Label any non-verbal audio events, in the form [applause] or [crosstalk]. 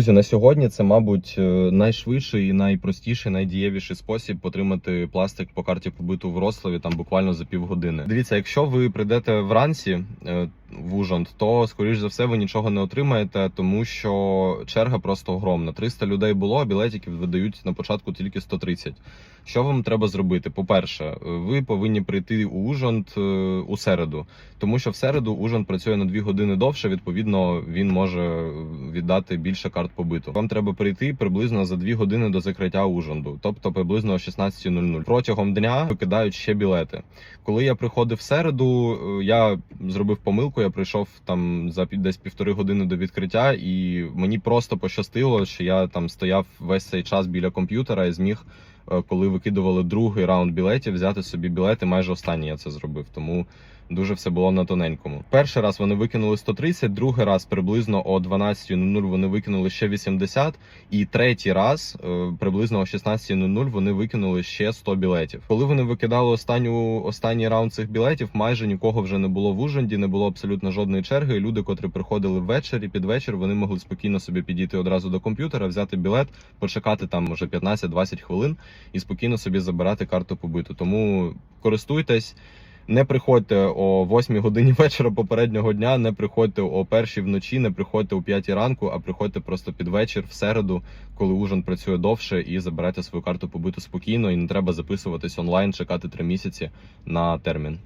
Друзі, на сьогодні це, мабуть, е, найшвидший і найпростіший, найдієвіший спосіб отримати пластик по карті побиту в Рославі там буквально за півгодини. Дивіться, якщо ви прийдете вранці е, в Ужгород, то скоріш за все ви нічого не отримаєте, тому що черга просто огромна. 300 людей було, а білетиків видають на початку тільки 130. Що вам треба зробити? По-перше, е, ви повинні прийти у Ужгород е, у середу, тому що в середу Ужгород працює на 2 години довше. Відповідно, він може віддати більше карт побиту. Вам треба прийти приблизно за 2 години до закриття Ужгороду, тобто приблизно о 16.00. Протягом дня викидають ще білети. Коли я приходив в середу, е, я зробив помилку. Я прийшов там за десь півтори години до відкриття, і мені просто пощастило, що я там стояв весь цей час біля комп'ютера і зміг, коли викидували другий раунд білетів, взяти собі білети. Майже останній я це зробив. Тому дуже все було на тоненькому. Перший раз вони викинули 130, другий раз приблизно о 12.00 вони викинули ще 80, і третій раз е, приблизно о 16.00 вони викинули ще 100 білетів. Коли вони викидали останню останній раунд цих білетів, майже нікого вже не було в Ужгороді, не було абсолютно жодної черги. І люди, котрі приходили ввечері під вечір, вони могли спокійно собі підійти одразу до комп'ютера, взяти білет, почекати там може 15-20 хвилин і спокійно собі забирати карту побиту. Тому користуйтесь. Не приходьте о 8 годині [laughs] вечора попереднього дня, не приходьте о першій вночі, не приходьте о 5 ранку, а приходьте просто під вечір в середу, коли ужин працює довше, і забирайте свою карту побиту спокійно. І не треба записуватись онлайн, чекати 3 місяці на термін.